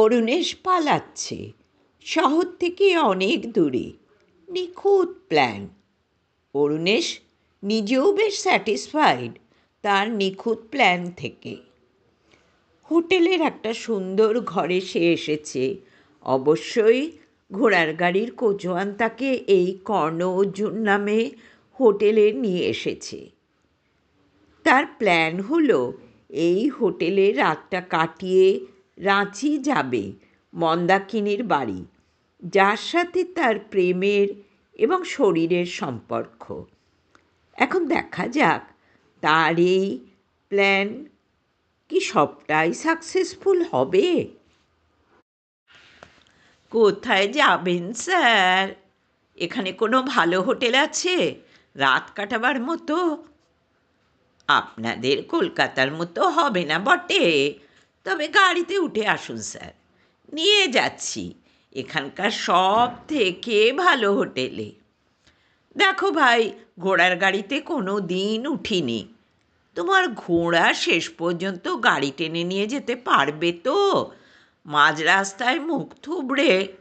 অরুণেশ পালাচ্ছে। শহর থেকে অনেক দূরে। নিখুঁত প্ল্যান। অরুণেশ নিজেও বেশ স্যাটিসফাইড তার নিখুঁত প্ল্যান থেকে। হোটেলের একটা সুন্দর ঘরে সে এসেছে। অবশ্যই ঘোড়ার গাড়ির কোচোয়ান তাকে এই কর্ণ অর্জুন নামে হোটেলে নিয়ে এসেছে। তার প্ল্যান হলো, এই হোটেলে রাতটা কাটিয়ে রাঁচি যাবে মন্দাকিনীর বাড়ি, যার সাথে তার প্রেমের এবং শরীরের সম্পর্ক। এখন দেখা যাক তার এই প্ল্যান কি সবটাই সাকসেসফুল হবে। কোথায় যাবেন স্যার? এখানে কোনো ভালো হোটেল আছে? রাত কাটাবার মতো? আপনাদের কলকাতার মতো হবে না বটে? তবে গাড়িতে উঠে আসুন, স্যার। নিয়ে যাচ্ছি এখানকার সব থেকে ভালো হোটেলে। দেখো ভাই, ঘোড়ার গাড়িতে কোনো দিন উঠিনি। তোমার ঘোড়া শেষ পর্যন্ত গাড়ি টেনে নিয়ে যেতে পারবে তো? মাঝ রাস্তায় মুখ থুবড়ে।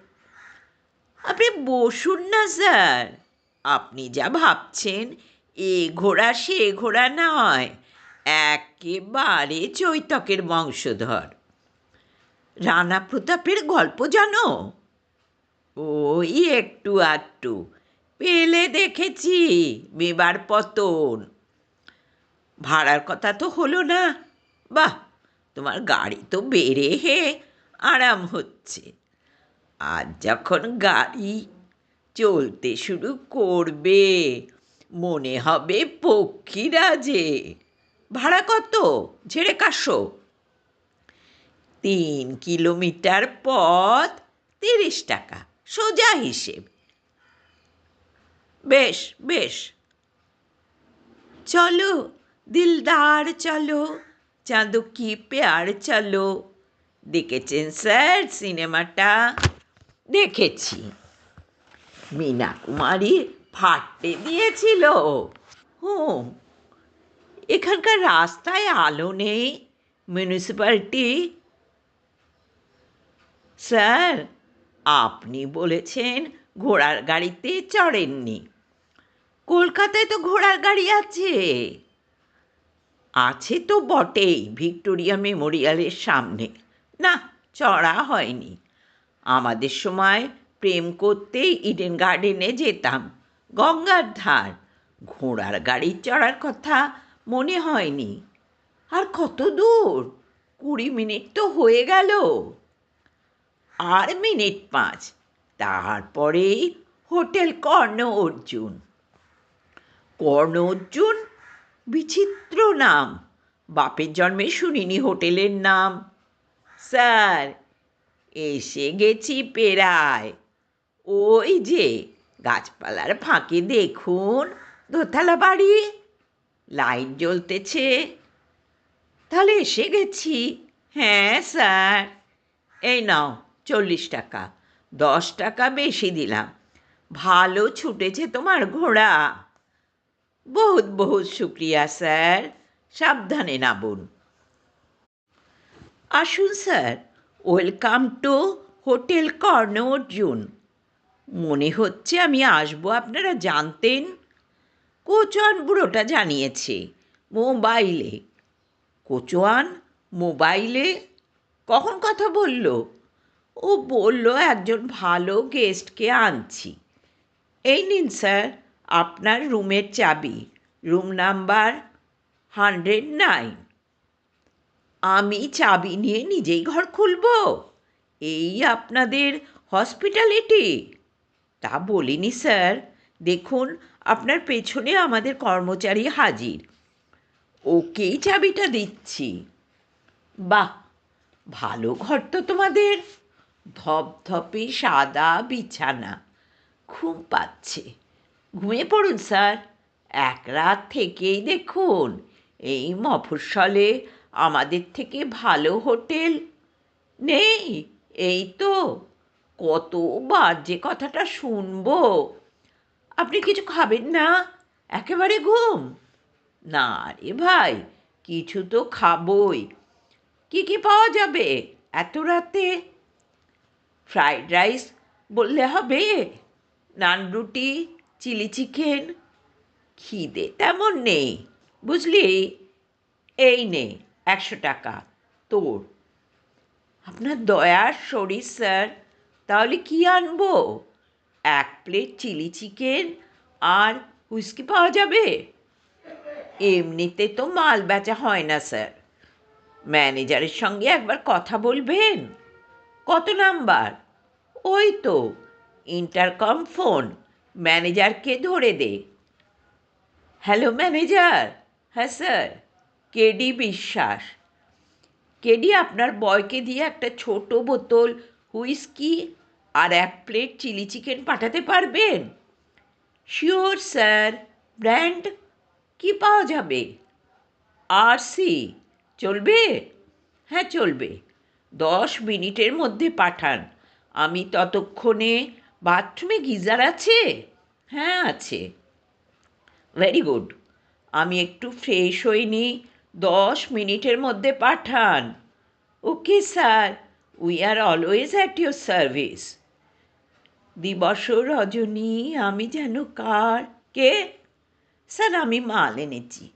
আপনি বসুন না, স্যার। আপনি যা ভাবছেন, এ ঘোড়া সে ঘোড়া নয়। একেবারে চৈতকের বংশধর। রানা প্রতাপের গল্প জানো? ওই একটু আধটু। পেলে দেখেছি, বিবার পতন। ভাড়ার কথা তো হলো না। বাহ, তোমার গাড়ি তো বেড়ে হে, আরাম হচ্ছে। আর যখন গাড়ি চলতে শুরু করবে, মনে হবে পক্ষীরাজে। ভাড়া কত? ঝেড়ে কাশো। তিন কিলোমিটার পথ, তিরিশ টাকা, সোজা হিসেব। বেশ বেশ। চলো, দিলদার চলো চাঁদো কি পেয়ার চলো। দেখেছেন স্যার সিনেমাটা? দেখেছি। মীনা কুমারী ফাটতে দিয়েছিল। হুম এখানকার রাস্তায় আলো নেই মিউনিসিপ্যালিটি স্যার আপনি বলেছেন ঘোড়ার গাড়িতে চড়েননি। কলকাতায় তো ঘোড়ার গাড়ি আছে। আছে তো বটেই ভিক্টোরিয়া মেমোরিয়ালের সামনে। না, চড়া হয়নি। আমাদের সময় প্রেম করতেই ইডেন গার্ডেনে যেতাম, গঙ্গার ধার। ঘোড়ার গাড়ি চড়ার কথা মনে হয়নি। আর কত দূর? কুড়ি মিনিট তো হয়ে গেল। আর মিনিট পাঁচ। তারপরেই হোটেল কর্ণ অর্জুন কর্ণ অর্জুন বিচিত্র নাম। বাপের জন্মে শুনিনি হোটেলের নাম। স্যার, এসে গেছি পেরায়। ওই যে গাছপালার ফাঁকে দেখুন, দোতলা বাড়ি। লাইট জ্বলতেছে। তাহলে এসে গেছি। হ্যাঁ স্যার। এই নাও, চল্লিশ টাকা। দশ টাকা বেশি দিলাম। ভালো ছুটেছে তোমার ঘোড়া। বহুত বহুত শুক্রিয়া, স্যার। সাবধানে নাবুন আসুন, sir. Welcome to hotel Karna Arjun. মনে হচ্ছে আমি আসব, আপনারা জানতেন? কোচওয়ান বুড়োটা জানিয়েছে, মোবাইলে। কোচোয়ান মোবাইলে? কখন কথা বলল? ও বলল, একজন ভালো গেস্টকে আনছি। এই নিন স্যার, আপনার রুমের চাবি, রুম নাম্বার হান্ড্রেড নাইন। আমি চাবি নিয়ে নিজেই ঘর খুলব? এই আপনাদের হসপিটালিটি? তা বলিনি স্যার। দেখুন আপনার পেছনে আমাদের কর্মচারী হাজির। ওকেই চাবিটা দিচ্ছি। বাহ, ভালো ঘর তো তোমাদের। ধপধপে সাদা বিছানা। ঘুম পাচ্ছে। ঘুমিয়ে পড়ুন, স্যার। এক রাত থেকেই দেখুন, এই মফস্বলে আমাদের থেকে ভালো হোটেল নেই। এই তো, কতবার যে কথাটা শুনব। আপনি কিছু খাবেন না? একেবারে ঘুম। না রে ভাই, কিছু তো খাবই। কি কি পাওয়া যাবে এত রাতে? ফ্রাইড রাইস বললে হবে? নান রুটি, চিলি চিকেন? খিদে তেমন নেই, বুঝলি? এই নে, একশো টাকা, তোর। আপনার দয়ার শরীর, স্যার। তাহলে কি আনব? এক প্লেট চিলি চিকেন আর হুইস্কি পাওয়া যাবে। এমনিতে তো মাল বেচা হয় না স্যার ম্যানেজারের সঙ্গে একবার কথা বলবেন। কত নাম্বার? ওই তো ইন্টারকম ফোন ম্যানেজারকে ধরে দে। হ্যালো ম্যানেজার হ্যাঁ স্যার কেডি বিশ্বাস। কেডি আপনার বয়কে দিয়ে একটা ছোট বোতল হুইস্কি আর এক প্লেট চিলি চিকেন পাঠাতে পারবেন? শিওর স্যার ব্র্যান্ড কি পাওয়া যাবে? আর সি চলবে? হ্যাঁ চলবে। দশ মিনিটের মধ্যে পাঠান। আমি ততক্ষণে বাথরুমে গিজার আছে? হ্যাঁ আছে। ভেরি গুড আমি একটু ফ্রেশ নিই। দশ মিনিটের মধ্যে পাঠান। Okay sir we are always at your service দিবস রজনী, আমি যেন কার কে স্যার, আমি মাল এনেছি।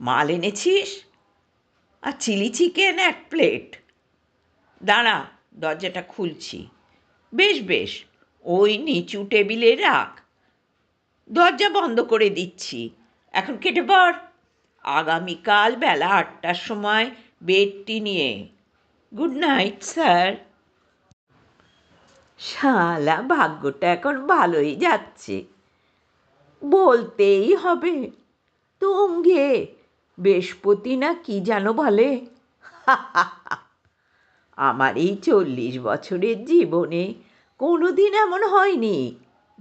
মাল এনেছিস? আর চিলি চিকেন এক প্লেট। দাঁড়া, দরজাটা খুলছি। বেশ বেশ, ওই নিচু টেবিলে রাখ। দরজা বন্ধ করে দিচ্ছি। এখন কেটে পড়। আগামীকাল বেলা আটটার সময় বেডটি নিয়ে। Good night, sir. শালা, ভাগ্যটা এখন ভালোই যাচ্ছে। বলতেই হবে, তুঙ্গে, বৃহস্পতি না কি যেন বলে। আমার এই চল্লিশ বছরের জীবনে কোনো দিন এমন হয়নি।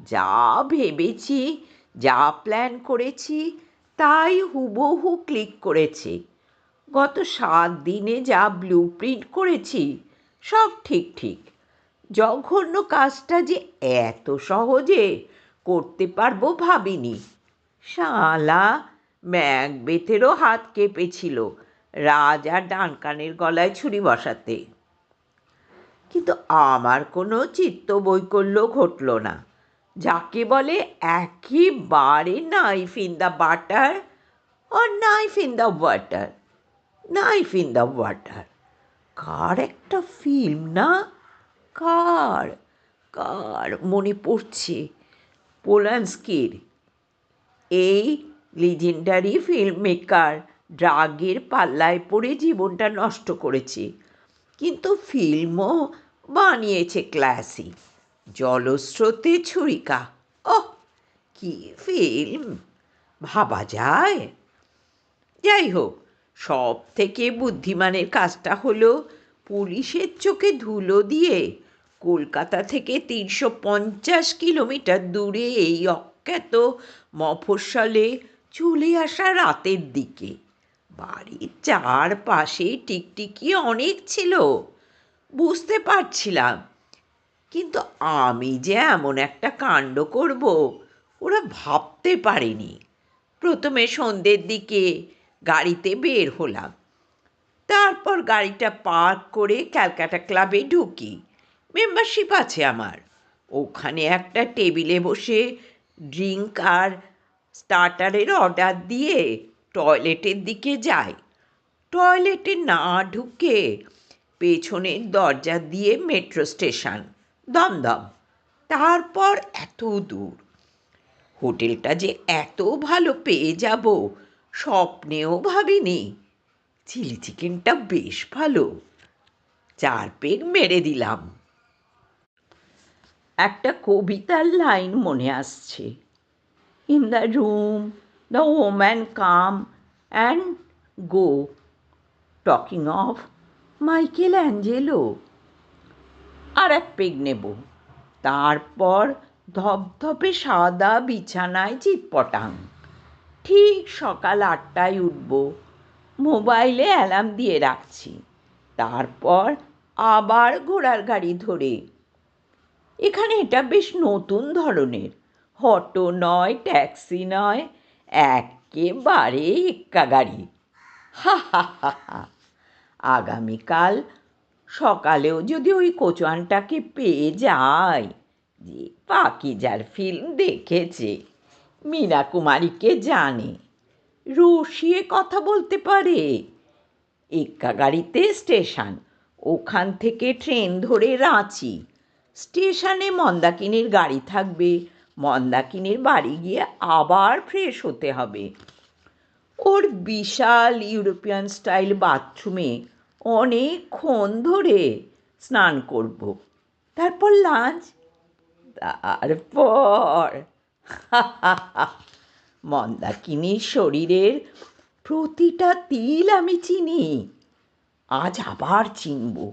যা ভেবেছি, যা প্ল্যান করেছি, তাই হুবহু ক্লিক করেছে। গত সাত দিনে যা ব্লু প্রিন্ট করেছি, সব ঠিক ঠিক। জঘন্য কাজটা যে এত সহজে করতে পারব ভাবিনি। শালা ম্যাকবেথেরও হাত কেঁপেছিল রাজা ডানকানের গলায় ছুরি বসাতে। কিন্তু আমার কোনো চিত্ত বৈকল্য ঘটল না। যাকে বলে একেবারে knife in the butter O knife in the water knife in the water. কার একটা ফিল্ম না? কার কার মনে পড়ছে? পোলান্সকির এই লিজেন্ডারি ফিল্ম মেকার ড্রাগের পাল্লায় পড়ে জীবনটা নষ্ট করেছে। কিন্তু ফিল্মও বানিয়েছে ক্লাসি জলস্রোতে ছুরিকা। ওহ, কি ফিল্ম! ভাবা যায়? যাই হোক সব থেকে বুদ্ধিমানের কাজটা হলো পুলিশের চোখে ধুলো দিয়ে কলকাতা থেকে তিনশো পঞ্চাশ কিলোমিটার দূরে এই অখ্যাত মফস্বলে চলে আসা রাতের দিকে। বাড়ির চারপাশে টিকটিকি অনেক ছিল, বুঝতে পারছিলাম। কিন্তু আমি যে এমন একটা কাণ্ড করব, ওরা ভাবতে পারেনি। প্রথমে সন্ধ্যের দিকে গাড়িতে বের হলাম। তারপর গাড়িটা পার্ক করে ক্যালকাটা ক্লাবে ঢুকি। মেম্বারশিপ আছে আমার। ওখানে একটা টেবিলে বসে ড্রিঙ্ক আর স্টার্টারের অর্ডার দিয়ে টয়লেটের দিকে যাই। টয়লেটে না ঢুকে পেছনের দরজা দিয়ে মেট্রো স্টেশন দমদম। তারপর এত দূর। হোটেলটা যে এত ভালো পেয়ে যাব, স্বপ্নেও ভাবিনি। চিলি চিকেনটা বেশ ভালো। চার পেগ মেরে দিলাম। একটা কবিতার লাইন মনে আসছে। In the room the woman come and go talking of Michelangelo আর এক পেগ নেব। তারপর ধপধপে সাদা বিছানায় চিৎপটাং ঠিক সকাল আটটায় উঠব। মোবাইলে অ্যালার্ম দিয়ে রাখছি। তারপর আবার ঘোড়ার গাড়ি ধরে এখানে এটা বেশ নতুন ধরনের। অটো নয়, ট্যাক্সি নয়, একেবারে এক্কা গাড়ি। হা হা হা হা। আগামীকাল সকালেও যদি ওই কোচোয়ানটাকে পেয়ে যায়, যে পাকিজার ফিল্ম দেখেছে, মীনা কুমারীকে জানে। রসিয়ে কথা বলতে পারে। এক্কা গাড়িতে স্টেশন, ওখান থেকে ট্রেন ধরে রাঁচি। স্টেশনে মন্দাকিনীর গাড়ি থাকবে। মন্দাকিনীর বাড়ি গিয়ে আবার ফ্রেশ হতে হবে। ওর বিশাল ইউরোপিয়ান স্টাইল বাথরুমে অনেকক্ষণ ধরে স্নান করব। তারপর লাঞ্চ তারপর মন্দাকিনীর শরীরের প্রতিটা তিল আমি চিনি। আজ আবার চিনব।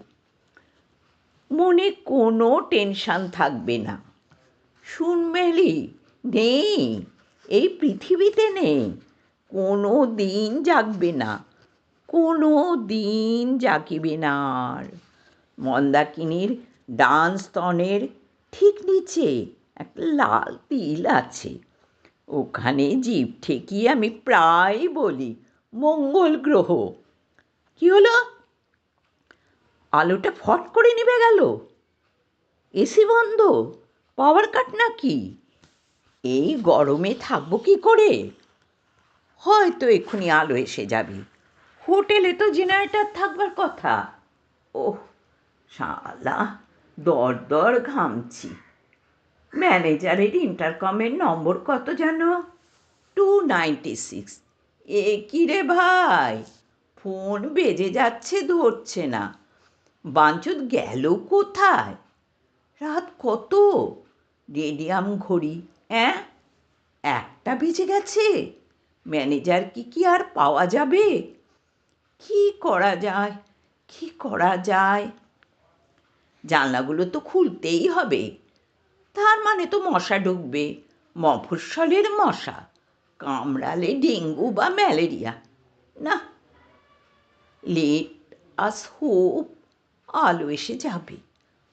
মনে কোনো টেনশন থাকবে না। শুনবেলি, নেই, এই পৃথিবীতে নেই, কোনো দিন জাগবে না, কোনো দিন জাগিবে না আর। মন্দাকিনীর ডান স্তনের ঠিক নিচে একটা লাল তিল আছে। ওখানে জীব ঠেকিয়ে আমি প্রায় বলি, মঙ্গল গ্রহ। কী হলো? আলোটা ফট করে নিভে গেল। এসি বন্ধ পাওয়ার কাট নাকি? এই গরমে থাকব কি করে? হয়তো এক্ষুনি আলো এসে যাবে। হোটেলে তো জেনারেটার থাকবার কথা। ওহ, শালা, দর দর ঘামছি। ম্যানেজারের ইন্টারকমের নম্বর কত যেন টু নাইনটি সিক্স এ কী রে ভাই? ফোন বেজে যাচ্ছে, ধরছে না। বাঞ্চুত গেল কোথায়? রাত কত? রেডিয়াম ঘড়ি, অ্যাঁ? একটা বেজে গেছে। ম্যানেজার কি কি আর পাওয়া যাবে? কি করা যায়? কি করা যায়? জানলাগুলো তো খুলতেই হবে। তার মানে তো মশা ঢুকবে। মফস্বলের মশা, কামড়ালে ডেঙ্গু বা ম্যালেরিয়া। না, লেট আস হোপ। আলো এসে যাবে।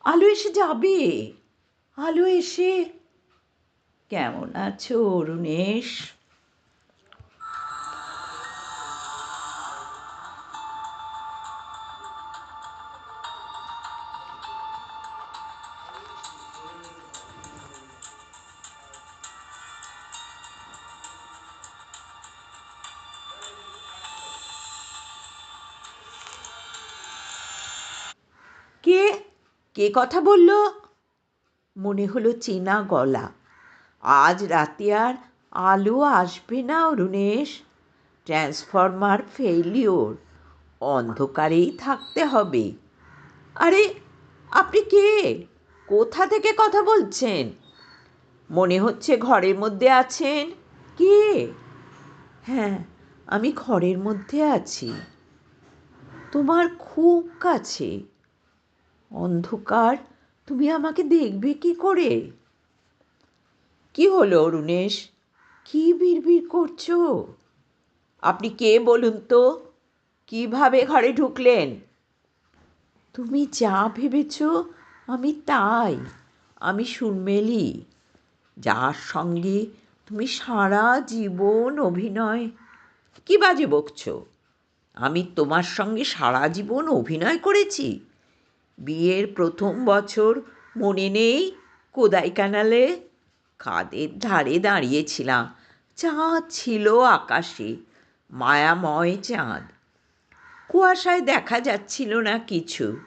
আলো এসে যাবে। আলো এসে কেমন আছো অরুণেশ? কে কথা বলল? মনে হলো চেনা গলা। আজ রাতে আর আলো আসবে না, অরুণেশ। ট্রান্সফরমার ফেলিওর অন্ধকারেই থাকতে হবে। আরে, আপনি কে? কোথা থেকে কথা বলছেন? মনে হচ্ছে ঘরের মধ্যে আছেন। কে? হ্যাঁ আমি ঘরের মধ্যে আছি। তোমার খুব কাছে। অন্ধকার, তুমি আমাকে দেখবে কি করে? কি হলো অরুণেশ? কি বিড়বিড় করছ? আপনি কে বলুন তো? কীভাবে ঘরে ঢুকলেন? তুমি যা ভেবেছ আমি তাই। আমি শুনমেলি যার সঙ্গে তুমি সারা জীবন অভিনয়, কি বাজে বকছ? আমি তোমার সঙ্গে সারা জীবন অভিনয় করেছি। বিয়ের প্রথম বছর মনে নেই কোদাই কানালে খাদের ধারে দাঁড়িয়েছিলাম, চাঁদ ছিল আকাশে, মায়াময় চাঁদ। কুয়াশায় দেখা যাচ্ছিল না কিছু।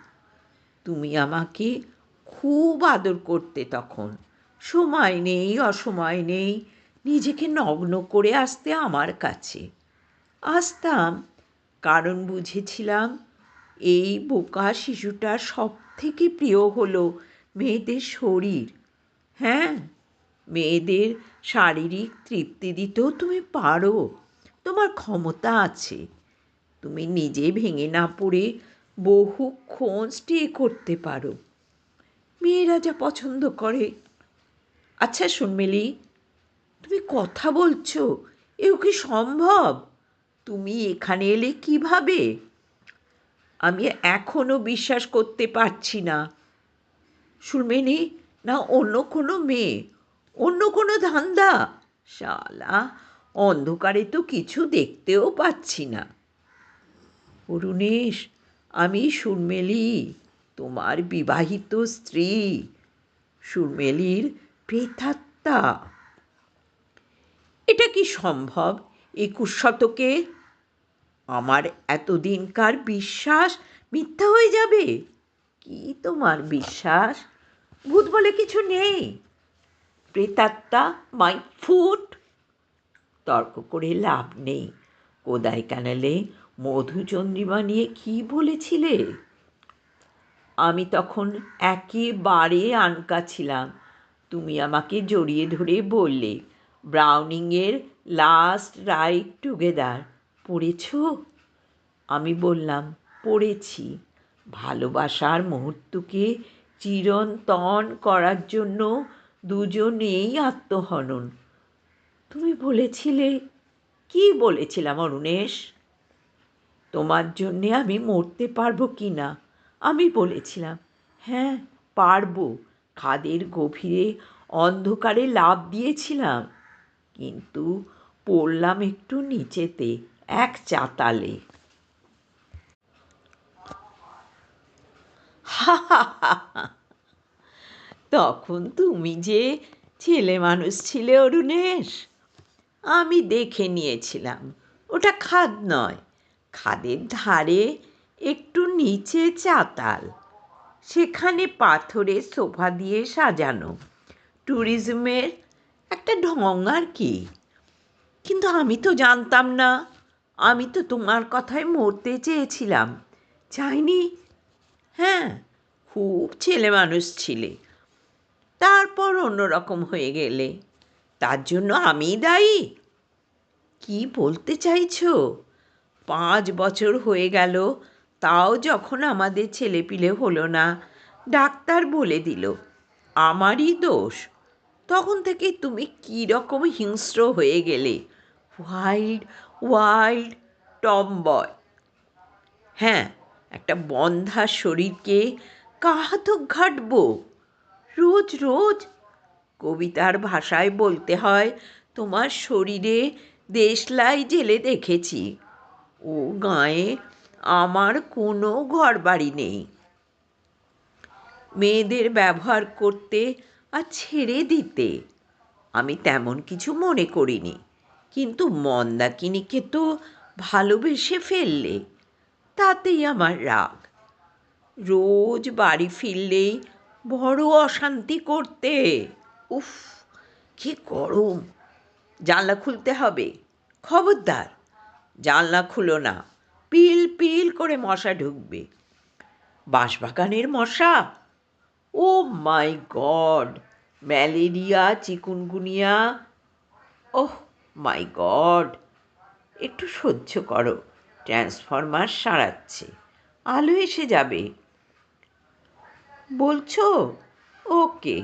তুমি আমাকে খুব আদর করতে তখন। সময় নেই, অসময় নেই, নিজেকে নগ্ন করে আসতে আমার কাছে। আসতাম, কারণ বুঝেছিলাম এই বোকা শিশুটার সব থেকে প্রিয় হলো মেয়েদের শরীর। হ্যাঁ মেয়েদের শারীরিক তৃপ্তি দিতেও তুমি পারো, তোমার ক্ষমতা আছে। তুমি নিজে ভেঙে না পড়ে বহুক্ষণ স্টে করতে পারো। মেয়েরা যা পছন্দ করে। আচ্ছা শুনমেলি তুমি কথা বলছো, এও কি সম্ভব? তুমি এখানে এলে কীভাবে? আমি এখনও বিশ্বাস করতে পারছি না। শুনবেনি না অন্য কোনো মেয়ে? অন্য কোনো ধান্দা? শালা, অন্ধকারে তো কিছু দেখতেও পাচ্ছি না। অরুণেশ, আমি শুনমেলি তোমার বিবাহিত স্ত্রী। সুরমেলির প্রেতাত্মা। এটা কি সম্ভব? একুশ শতকে আমার এতদিনকার বিশ্বাস মিথ্যা হয়ে যাবে? কি তোমার বিশ্বাস? ভূত বলে কিছু নেই। প্রেতাত্মা মাই ফুট। তর্ক করে লাভ নেই। কোদাই কানালে মধুচন্দ্রিমা নিয়ে কি বলেছিলে? আমি তখন একেবারে আনকা ছিলাম। তুমি আমাকে জড়িয়ে ধরে বললে, ব্রাউনিংয়ের লাস্ট রাইট টুগেদার পড়েছ? আমি বললাম, পড়েছি। ভালোবাসার মুহূর্তকে চিরন্তন করার জন্য দুজনেই আত্মহনন। তুমি বলেছিলে, কি বলেছিলাম অরুণেশ? তোমার জন্যে আমি মরতে পারব কি না? আমি বলেছিলাম হ্যাঁ পারব। খাদের গভীরে অন্ধকারে লাভ দিয়েছিলাম। কিন্তু পড়লাম একটু নিচেতে। এক চাতালে। তখন তুমি যে ছেলে মানুষ ছিলে, অরুণেশ, আমি দেখে নিয়েছিলাম। ওটা খাদ নয়, খাদের ধারে একটু নিচে চাতাল, সেখানে পাথরে সোফা দিয়ে সাজানো। ট্যুরিজমের একটা ঢং আর কি, কিন্তু আমি তো জানতাম না। আমি তো তোমার কথায় মরতে চেয়েছিলাম। চাইনি হ্যাঁ খুব ছেলে মানুষ ছিলে। তারপর অন্যরকম হয়ে গেলে। তার জন্য আমি দায়ী। কি বলতে চাইছো? পাঁচ বছর হয়ে গেল, তাও যখন আমাদের ছেলেপিলে হলো না, ডাক্তার বলে দিল, আমারই দোষ। তখন থেকে তুমি কী রকম হিংস্র হয়ে গেলে। ওয়াইল্ড ওয়াইল্ড টমবয় হ্যাঁ একটা বন্ধা শরীরকে কাহাতক ঘাটবো? রোজ রোজ কবিতার ভাষায় বলতে হয়, তোমার শরীরে দেশলাই জেলে দেখেছি। ও গাঁয়ে আমার কোনো ঘর বাড়ি নেই। মেয়েদের ব্যবহার করতে আর ছেড়ে দিতে আমি তেমন কিছু মনে করিনি। কিন্তু মন্দাকিনীকে তো ভালোবেসে ফেললে, তাতেই আমার রাগ। রোজ বাড়ি ফিরলেই বড় অশান্তি করতে। উফ, কি গরম। জানলা খুলতে হবে। খবরদার, জানলা খুলো না। পিল পিল করে মশা ঢুকবে। বাঁশবাগানের মশা? ও my god, malaria, chikungunya. Oh my god, একটু সহ্য করো। ট্রান্সফরমার সারাচ্ছে, আলো এসে যাবে। বলছো? ওকে,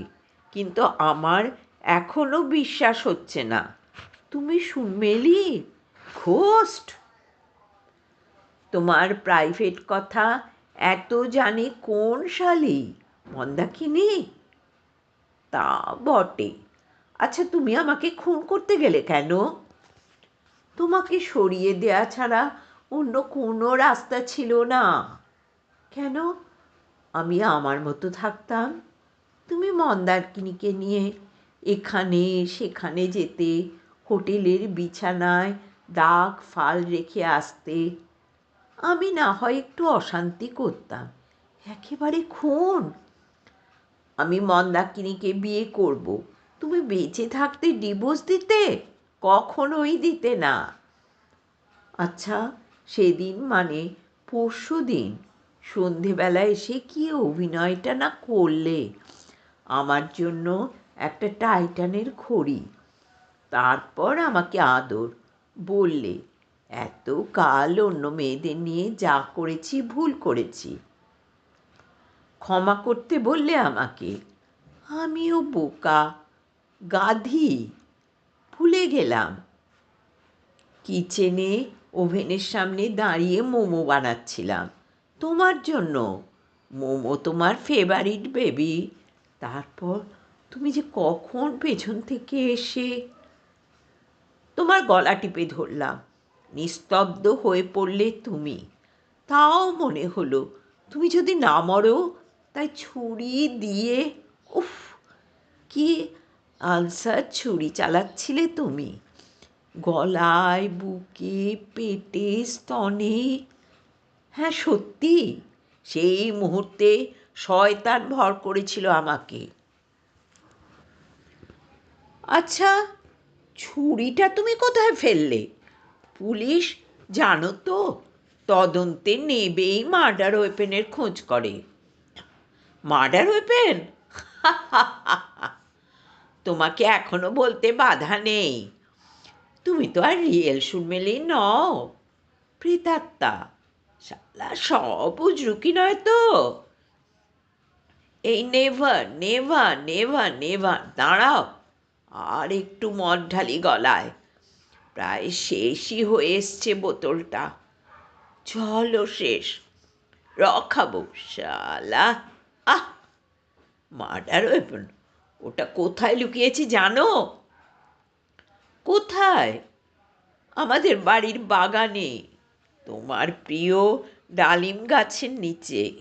কিন্তু আমার এখনও বিশ্বাস হচ্ছে না। তুমি শুনমেলি ঘোস্ট! তোমার প্রাইভেট কথা এত জানে কোন শালি? মন্দাকিনী? তা বটে। আচ্ছা তুমি আমাকে খুন করতে গেলে কেন? তোমাকে সরিয়ে দেয়া ছাড়া অন্য কোনো রাস্তা ছিল না। কেন? আমি আমার মতো থাকতাম। তুমি মন্দারকিনীকে নিয়ে এখানে সেখানে যেতে, হোটেলের বিছানায় দাগ ফাল রেখে আসতে। আমি না হয় একটু অশান্তি করতাম। একেবারে খুন। আমি মন্দাকিনীকে বিয়ে করব। তুমি বেঁচে থাকতে ডিভোর্স দিতে? কখনোই দিতে না। আচ্ছা সেদিন মানে পরশু দিন সন্ধেবেলা এসে কি অভিনয়টা না করলে? আমার জন্য একটা টাইটানের ঘড়ি। তারপর আমাকে আদর বললে, এত কাল অন্য মেয়েদের নিয়ে যা করেছি, ভুল করেছি। ক্ষমা করতে বললে আমাকে, আমিও বোকা গাধি, ভুলে গেলাম। কিচেনে, ওভেনের সামনে দাঁড়িয়ে মোমো বানাচ্ছিলাম। তোমার জন্য। মোমো তোমার ফেভারিট বেবি তারপর তুমি যে কখন পেছন থেকে এসে তোমার গলা টিপে ধরলাম। নিস্তব্ধ হয়ে পড়লে তুমি। তাও মনে হলো, তুমি যদি না মরো, তাই ছুরি দিয়ে, উফ, কি আনসার ছুরি চালাচ্ছিলে তুমি? গলায়, বুকে, পেটে, স্তনে? হ্যাঁ সত্যি। সেই মুহূর্তে শয়তান ভর করেছিল আমাকে। আচ্ছা ছুরিটা তুমি কোথায় ফেললে? পুলিশ জানো তো, তদন্তে নেবেই মার্ডার ওয়েপেনের খোঁজ করে। Murder weapon? তোমাকে এখনও বলতে বাধা নেই। তুমি তো আর রিয়েল সুরমেলি নও। প্রেতাত্মা, শালা সব উজরুকি নয় তো। এই নেভার নেভার নেভার নেভার, দাঁড়াও। আর একটু মদ ঢালি গলায়। প্রায় শেষই হয়ে এসছে বোতলটা। চলো শেষ। রখাবো, শালা। আহ! মার্ডার ওয়েপন ওটা কোথায় লুকিয়েছি জানো? কোথায়? আমাদের বাড়ির বাগানে। তোমার প্রিয় ডালিম গাছের নিচে।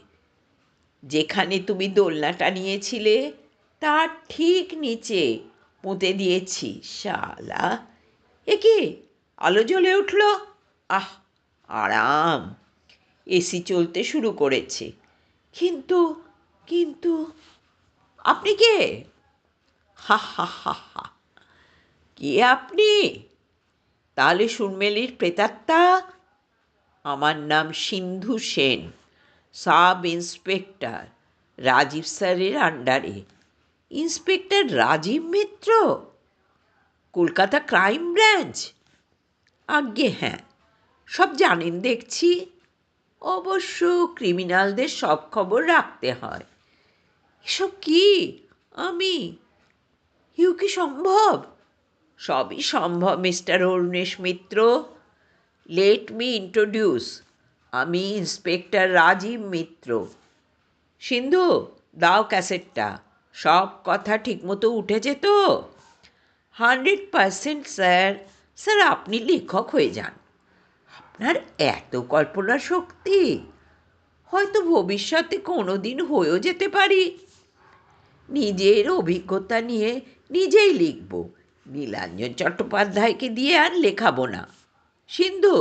যেখানে তুমি দোলনাটা নিয়েছিলে, তার ঠিক নিচে পুঁতে দিয়েছি। শালা। এ কি? আলো জ্বলে উঠল? আহ, আরাম। এসি চলতে শুরু করেছে। কিন্তু কিন্তু, আপনি কে? হা কে আপনি? তাহলে সুরমেলির প্রেতাত্মা? আমার নাম সিন্ধু সেন, সাব ইন্সপেক্টর, রাজীব স্যারের আন্ডারে। Inspector Rajeev Mitra? Kolkata crime branch? আজ্ঞে হ্যাঁ। সব জানেন দেখছি। অবশ্য ক্রিমিনালদের সব খবর রাখতে হয়। এসব কি? আমি ইউ কি সম্ভব? সবই সম্ভব, mister Arunesh Mitra. Let me introduce আমি ইন্সপেক্টর রাজীব মিত্র। সিন্ধু, দাও ক্যাসেটটা। সব কথা ঠিকমতো উঠেছে তো? Hundred percent, sir. স্যার, আপনি লেখক হয়ে যান। আপনার এত কল্পনা শক্তি। হয়তো ভবিষ্যতে কোনো দিন হয়েও যেতে পারি। নিজের অভিজ্ঞতা নিয়ে নিজেই লিখব। নীলাঞ্জন চট্টোপাধ্যায়কে দিয়ে আর লেখাবো না। সিন্ধু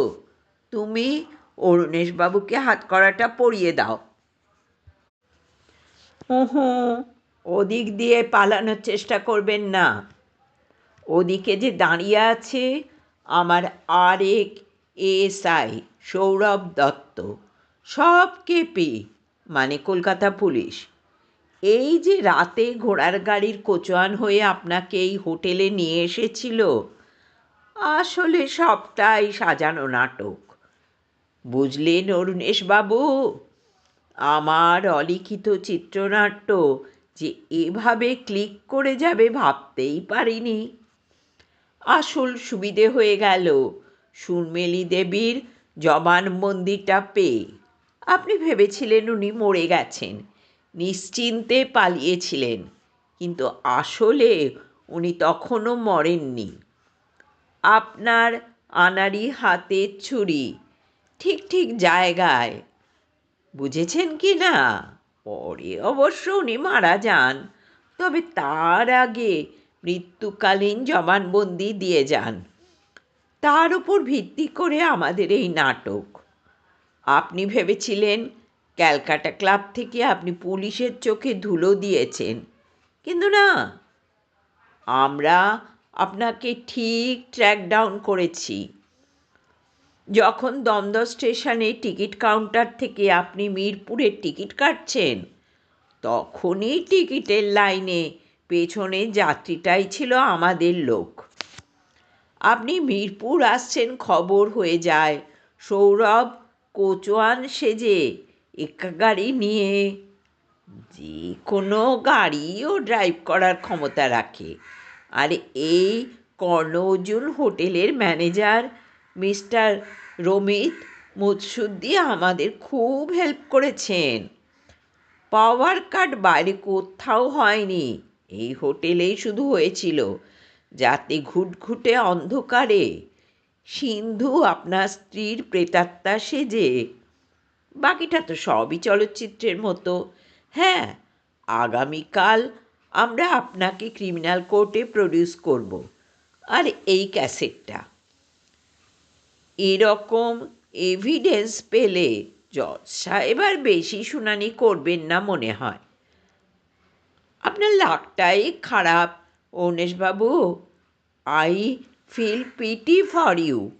তুমি অরুণেশবাবুকে হাত করাটা পরিয়ে দাও। হুঁ ওদিক দিয়ে পালানোর চেষ্টা করবেন না। ওদিকে যে দাঁড়িয়ে আছে আমার আরেক এসআই সৌরভ দত্ত। সব কেপি মানে কলকাতা পুলিশ। এই যে রাতে ঘোড়ার গাড়ির কোচোয়ান হয়ে আপনাকে এই হোটেলে নিয়ে এসেছিল, আসলে সবটাই সাজানো নাটক। বুঝলেন অরুণেশবাবু? আমার অলিখিত চিত্রনাট্য যে এভাবে ক্লিক করে যাবে ভাবতেই পারিনি। আসল সুবিধে হয়ে গেল, সুরমেলি দেবীর জবানবন্দিটা পেয়ে। আপনি ভেবেছিলেন উনি মরে গেছেন। নিশ্চিন্তে পালিয়েছিলেন, কিন্তু আসলে উনি তখনও মরেননি। আপনার আনাড়ি হাতের ছুরি ঠিক ঠিক জায়গায়, বুঝেছেন কি না? পরে অবশ্য উনি মারা যান, তবে তার আগে মৃত্যুকালীন জবানবন্দি দিয়ে যান। তার উপর ভিত্তি করে আমাদের এই নাটক। আপনি ভেবেছিলেন ক্যালকাটা ক্লাব থেকে আপনি পুলিশের চোখে ধুলো দিয়েছেন। কিন্তু না, আমরা আপনাকে ঠিক ট্র্যাক ডাউন করেছি। যখন দমদম স্টেশনে টিকিট কাউন্টার থেকে আপনি মিরপুরের টিকিট কাটছেন, তখনই টিকিটের লাইনে পেছনে যাত্রীটাই ছিল আমাদের লোক। আপনি মিরপুর আসছেন, খবর হয়ে যায়, সৌরভ কোচোয়ান সেজে একা গাড়ি নিয়ে যে কোনো গাড়িও ড্রাইভ করার ক্ষমতা রাখে আর এই কর্ণজুন হোটেলের ম্যানেজার মিস্টার রমিত মুৎসুদ্দি আমাদের খুব হেল্প করেছেন পাওয়ার কাট বাইরে কোথাও হয়নি এই হোটেলেই শুধু হয়েছিল। যাতে ঘুটঘুটে অন্ধকারে। সিন্ধু আপনার স্ত্রীর প্রেতাত্মা সেজে বাকিটা তো সবই চলচ্চিত্রের মতো। হ্যাঁ আগামীকাল আমরা আপনাকে ক্রিমিনাল কোর্টে প্রডিউস করব। আর এই ক্যাসেটটা। এরকম এভিডেন্স পেলে জজ সাহেব আর বেশি শুনানি করবেন না মনে হয়। আপনার লাকটাই খারাপ, অনেশবাবু। I feel pity for you